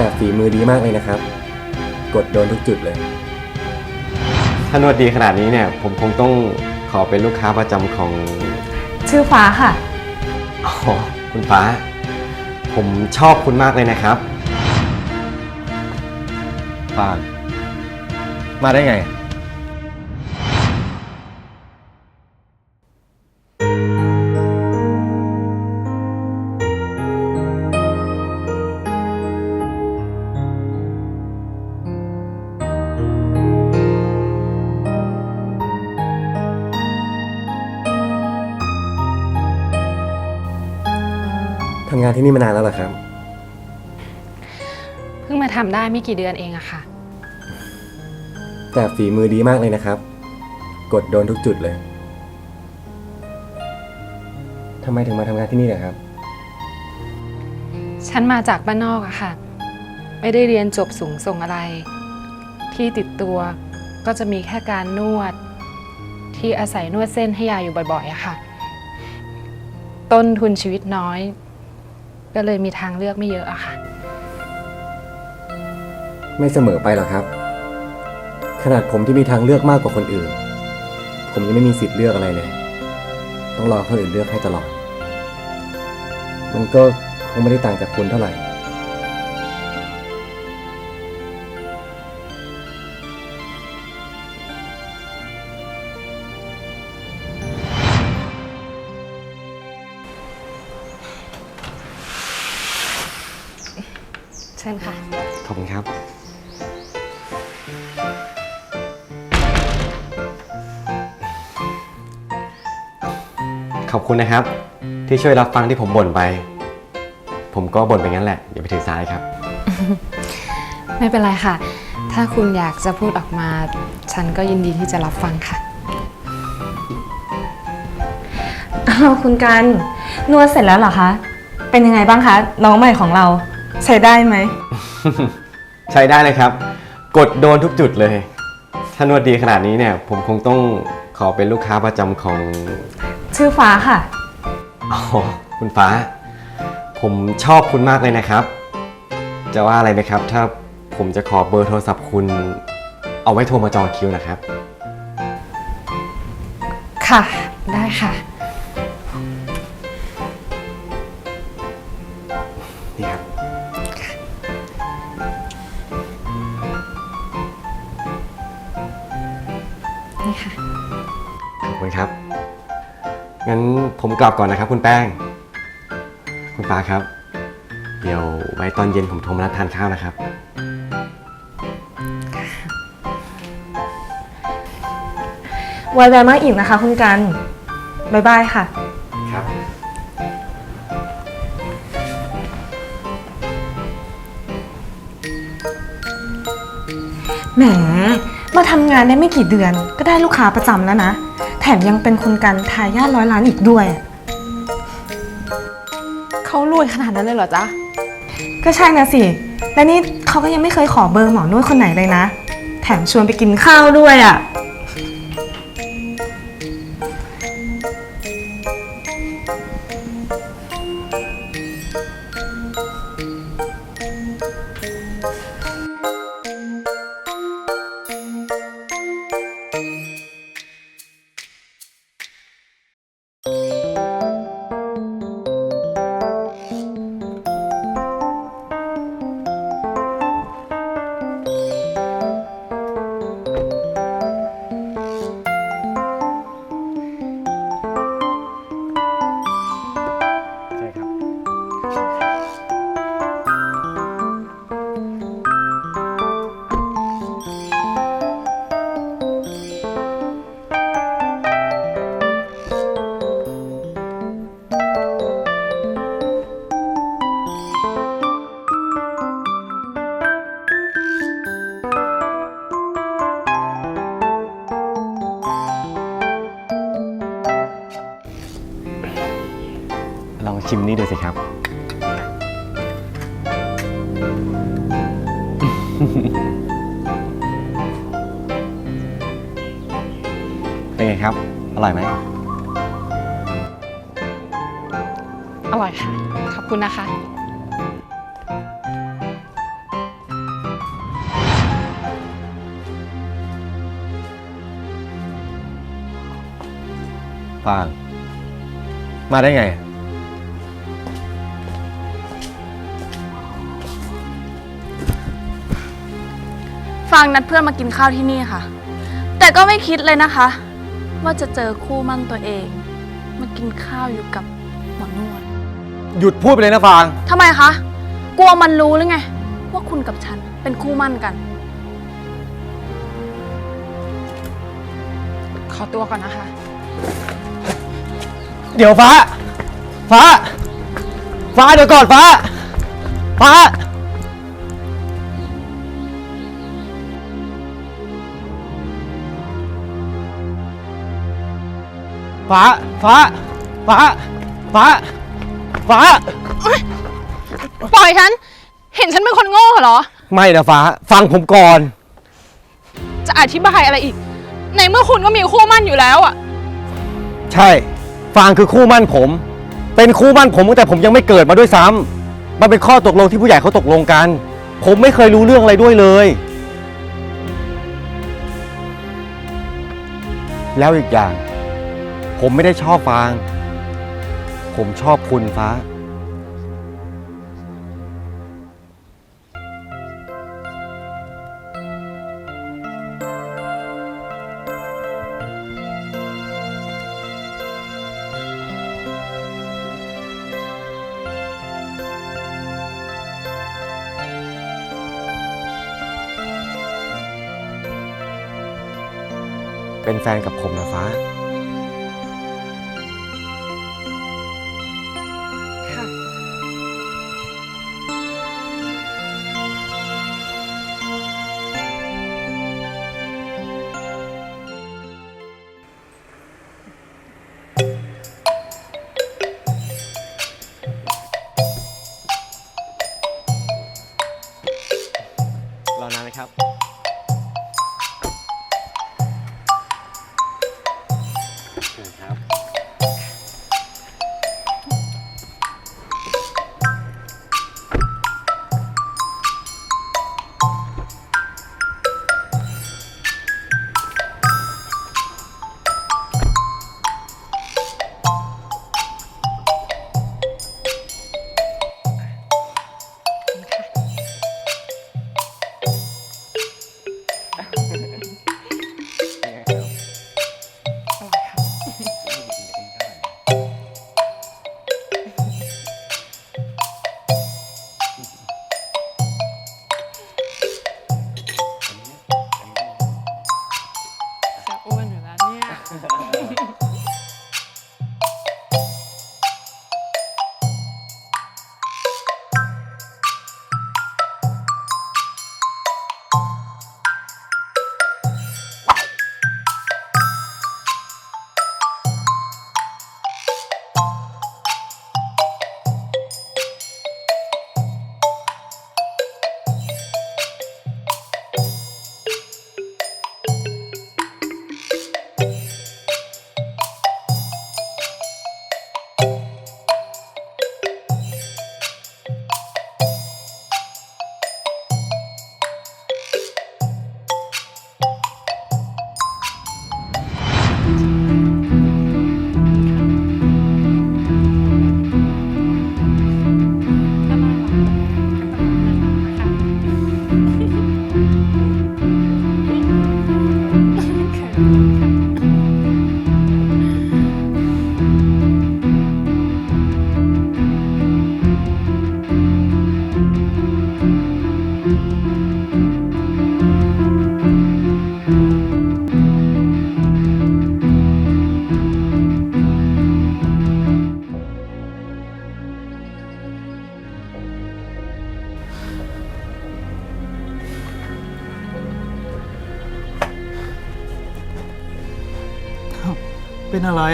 แต่ฝีมือดีมากเลยนะครับ กดโดนทุกจุดเลย ถ้านวดดีขนาดนี้เนี่ย ผมคงต้องขอเป็นลูกค้าประจำของชื่อฟ้าค่ะ อ๋อคุณฟ้า ผมชอบคุณมากเลยนะครับฟางมาได้ไงำงานที่นี่มานานแล้วเหรอครับ เพิ่งมาทำได้ไม่กี่เดือนเองอะค่ะ แต่ฝีมือดีมากเลยนะครับ กดโดนทุกจุดเลยทำไมถึงมาทำงานที่นี่ล่ะครับ ฉันมาจากบ้านนอกอะค่ะ ไม่ได้เรียนจบสูงส่งอะไร ที่ติดตัวก็จะมีแค่การนวด ที่อาศัยนวดเส้นให้ยายอยู่บ่อยๆอะค่ะ ต้นทุนชีวิตน้อย ก็เลยมีทางเลือกไม่เยอะอะค่ะ ไม่เสมอไปหรอกครับ ขนาดผมที่มีทางเลือกมากกว่าคนอื่น ผมยังไม่มีสิทธิ์เลือกอะไรเลย ต้องรอคนอื่นเลือกให้ตลอด มันก็คงไม่ได้ต่างจากคุณเท่าไหร่ เชิญค่ะ ขอบคุณครับ ขอบคุณนะครับ ที่ช่วยรับฟังที่ผมบ่นไป ผมก็บ่นไปงั้นแหละ อย่าไปถือสาเลยครับ ไม่เป็นไรค่ะ ถ้าคุณอยากจะพูดออกมา ฉันก็ยินดีที่จะรับฟังค่ะอ้าวคุณกันนวดเสร็จแล้วเหรอคะ เป็นยังไงบ้างคะ น้องใหม่ของเรา ใช้ได้ไหม ใช้ได้เลยครับ กดโดนทุกจุดเลย ถ้านวดดีขนาดนี้เนี่ย ผมคงต้องขอเป็นลูกค้าประจำของชื่อฟ้าค่ะ อ๋อคุณฟ้า ผมชอบคุณมากเลยนะครับ จะว่าอะไรไหมครับ ถ้าผมจะขอเบอร์โทรศัพท์คุณ เอาไว้โทรมาจองคิวนะครับ ค่ะ ได้ค่ะ นี่ครับ งั้นผมกลับก่อนนะครับ คุณแป้ง คุณฟ้าครับ เดี๋ยวไว้ตอนเย็นผมโทรมานัดทานข้าวนะครับ ไวไวมากอีกนะคะ คุณกันบายบายค่ะ ครับ แหม มาทำงานได้ไม่กี่เดือนก็ได้ลูกค้าประจำแล้วนะแถ มยังเป็นคนกันทายาทร้อยล้านอีกด้วย เขารวยขนาดนั้นเลยเหรอจ๊ะ ก็ใช่นะสิ และนี่เขาก็ยังไม่เคยขอเบอร์หมอนวดคนไหนเลยนะ แถมชวนไปกินข้าวด้วยอะ่ ชิมนี่ดูสิครับ เป็นไงครับ อร่อยไหม อร่อยค่ะ ขอบคุณนะคะ ฟาง มาได้ไง ฟังนัดเพื่อนมากินข้าวที่นี่ค่ะ แต่ก็ไม่คิดเลยนะคะ ว่าจะเจอคู่มั่นตัวเอง มากินข้าวอยู่กับหมอนวดหยุดพูดไปเลยนะฟาง ทำไมคะ กลัวมันรู้หรือไง ว่าคุณกับฉันเป็นคู่มั่นกัน ขอตัวก่อนนะคะ เดี๋ยวฟ้า ฟ้า ฟ้าเดี๋ยวก่อนฟ้า ฟ้า ฟ้า ฟ้า ฟ้า ฟ้า ฟ้า ปล่อยฉัน เห็นฉันเป็นคนโง่เหรอ ไม่นะฟ้า ฟังผมก่อน จะอธิบายอะไรอีก ในเมื่อคุณก็มีคู่มั่นอยู่แล้วอะใช่ ฟางคือคู่มั่นผม เป็นคู่มั่นผมตั้งแต่ผมยังไม่เกิดมาด้วยซ้ำมันเป็นข้อตกลงที่ผู้ใหญ่เขาตกลงกัน ผมไม่เคยรู้เรื่องอะไรด้วยเลย แล้วอีกอย่าง ผมไม่ได้ชอบฟาง ผมชอบคุณฟ้า เป็นแฟนกับผมนะฟ้า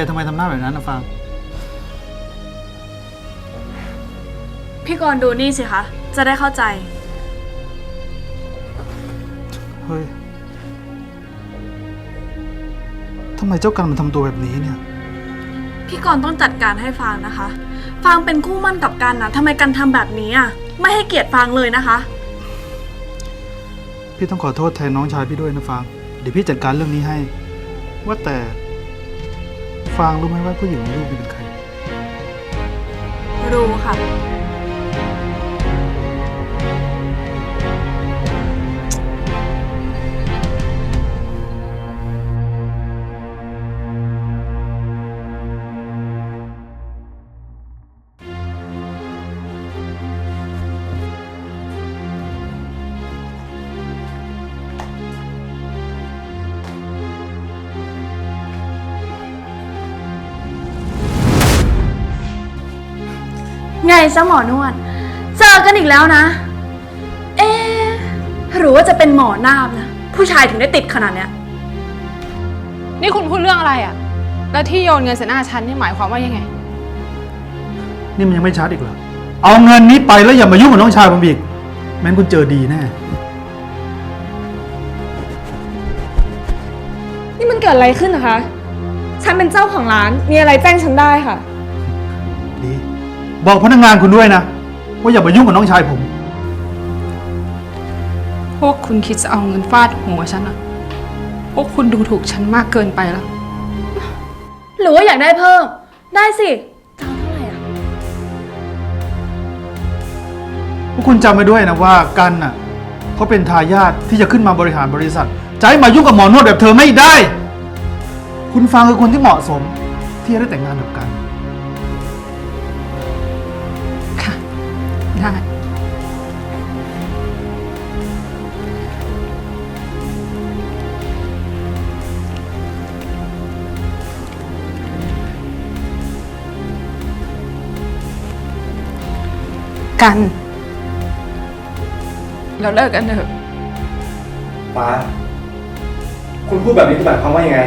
ทำไมทำหน้าแบบนั้นนะฟังพี่กรณ์ดูนี่สิคะ จะได้เข้าใจ เฮ้ย ทำไมเจ้ากันมันทำตัวแบบนี้เนี่ย พี่กรณ์ต้องจัดการให้ฟางนะคะ ฟางเป็นคู่มั่นกับกันนะทำไมกันทำแบบนี้อะ ไม่ให้เกียรติฟางเลยนะคะ พี่ต้องขอโทษแทนน้องชายพี่ด้วยนะฟังเดี๋ยวพี่จัดการเรื่องนี้ให้ ว่าแต่ ฟางรู้ไหมว่าผู้หญิงในรูปนี้เป็นใคร รู้ค่ะ ไงซะหมอนวด เจอกันอีกแล้วนะ เอ๊ะหรือว่าจะเป็นหมอนาบนะ ผู้ชายถึงได้ติดขนาดเนี้ย นี่คุณพูดเรื่องอะไรอะ่ะ แล้วที่โยนเงินใส่หน้าฉันนี่หมายความว่ายังไง นี่มันยังไม่ชัดอีกเหรอ เอาเงินนี้ไปแล้วอย่ามายุ่งกับน้องชายผมอีกแม้นคุณเจอดีแน่ นี่มันเกิดอะไรขึ้นนะคะ ฉันเป็นเจ้าของร้าน มีอะไรแจ้งฉันได้ค่ะดี บอกพนักงานคุณด้วยนะ ว่าอย่ามายุ่งกับน้องชายผม พวกคุณคิดจะเอาเงินฟาดหัวฉันอะพวกคุณดูถูกฉันมากเกินไปแล้ว หรือว่าอยากได้เพิ่ม ได้สิจะเอาเท่าไหร่อะ พวกคุณจำไว้ด้วยนะว่ากันน่ะเขาเป็นทายาทที่จะขึ้นมาบริหารบริษัทจะให้มายุ่งกับหมอนวดแบบเธอไม่ได้ คุณฟังคือคนที่เหมาะสมที่จะได้แต่งงานกับกัน ได้ กัน เราเลิกกันเถอะ ฟ้า คุณพูดแบบนี้หมายความว่ายังไง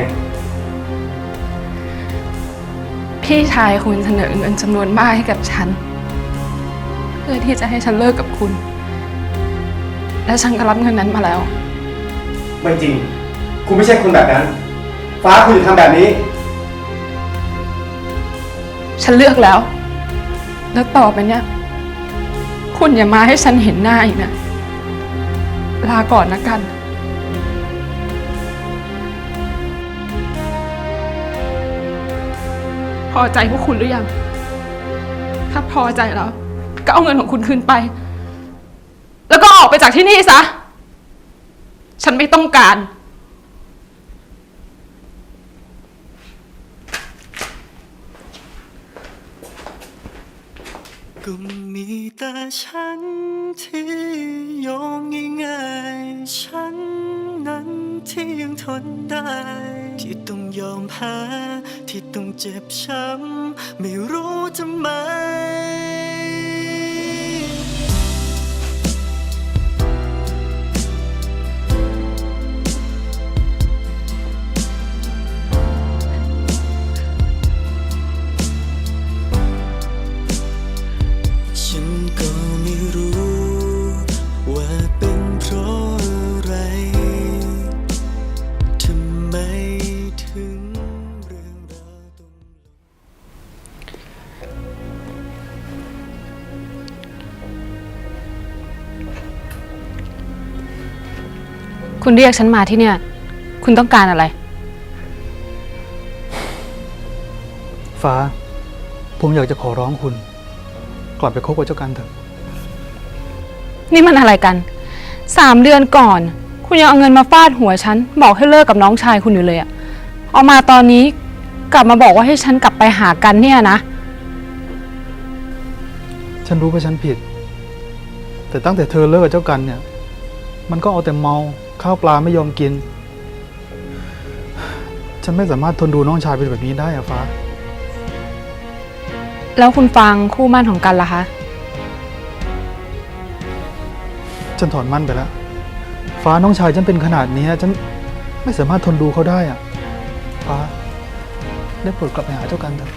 พี่ชายคุณเสนอเงินจำนวนมากให้กับฉันเพื่อที่จะให้ฉันเลิกกับคุณ และฉันก็รับเงินนั้นมาแล้ว ไม่จริง คุณไม่ใช่คนแบบนั้น ฟ้าคุณอย่าทำแบบนี้ ฉันเลือกแล้ว แล้วต่อไปเนี้ยคุณอย่ามาให้ฉันเห็นหน้าอีกนะ ลาก่อนนะกัน พอใจพวกคุณหรือยัง ถ้าพอใจแล้ว ก็เอาเงินของคุณคืนไป แล้วก็ออกไปจากที่นี่ซะ ฉันไม่ต้องการ ก็มีแต่ฉันที่ยอมง่ายๆ ฉันนั้นที่ยังทนได้ ที่ต้องยอมแพ้ที่ต้องเจ็บช้ำ ไม่รู้ทำไม คุณเรียกฉันมาที่เนี่ย คุณต้องการอะไร ฟ้า ผมอยากจะขอร้องคุณ กลับไปคบกับเจ้ากันเถอะ นี่มันอะไรกัน สามเดือนก่อน คุณยังเอาเงินมาฟาดหัวฉัน บอกให้เลิกกับน้องชายคุณอยู่เลยอะเอามาตอนนี้กลับมาบอกว่าให้ฉันกลับไปหากันเนี่ยนะ ฉันรู้ว่าฉันผิด แต่ตั้งแต่เธอเลิกกับเจ้ากันเนี่ย มันก็เอาแต่เมา ข้าวปลาไม่ยอมกิน ฉันไม่สามารถทนดูน้องชายเป็นแบบนี้ได้อะฟ้า แล้วคุณฟังคู่มั่นของกันล่ะคะ ฉันถอนมั่นไปแล้ว ฟ้าน้องชายฉันเป็นขนาดนี้ฉันไม่สามารถทนดูเขาได้อะฟ้า ได้โปรดกลับไปหาเจ้ากันเถอะ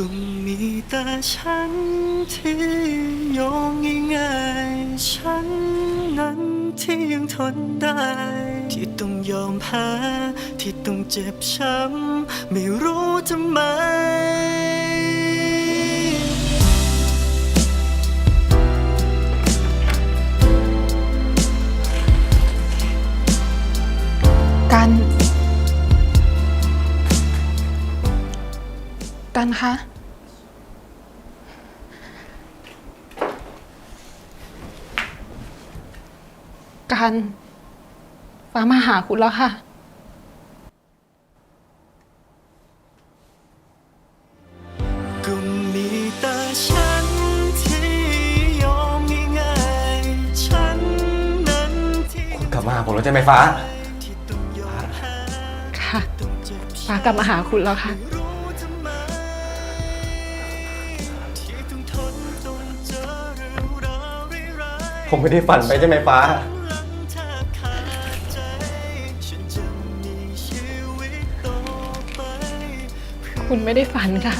ก็มีแต่ฉันที่ยอมง่ายๆฉันนั้นที่ยังทนได้ ที่ต้องยอมแพ้ที่ต้องเจ็บช้ำไม่รู้ทำไมกัน กันคะ กันฟ้ามาหาคุณแล้วค่ะ ก็มีแต่ฉันที่ยอมง่ายๆฉันนั้นที่คุณกลับมาหาผมแล้วใช่ไหมฟ้า ที่ต้องยอมแพ้ค่ะต้องเจ็บฟ้ากลับมาหาคุณแล้วค่ะ ผมไม่ได้ฝันไปใช่ไหมฟ้าหลังแทบขาดใจฉันจะมีชีวิตต่อไปคุณไม่ได้ฝันค่ะ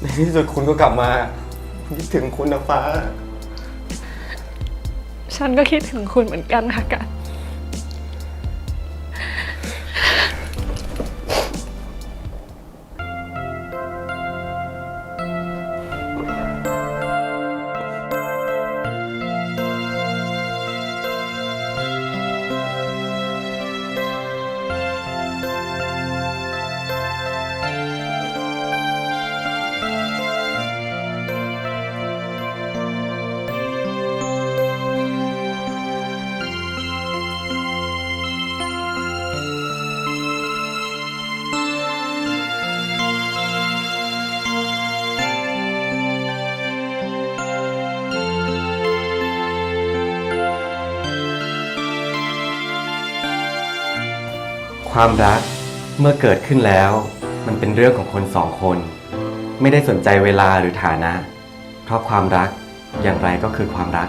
ในที่สุดคุณก็กลับมาผมคิดถึงคุณนะฟ้า ฉันก็คิดถึงคุณเหมือนกันค่ะกัน ความรักเมื่อเกิดขึ้นแล้ว มันเป็นเรื่องของคนสองคน ไม่ได้สนใจเวลาหรือฐานะ เพราะความรักอย่างไรก็คือความรัก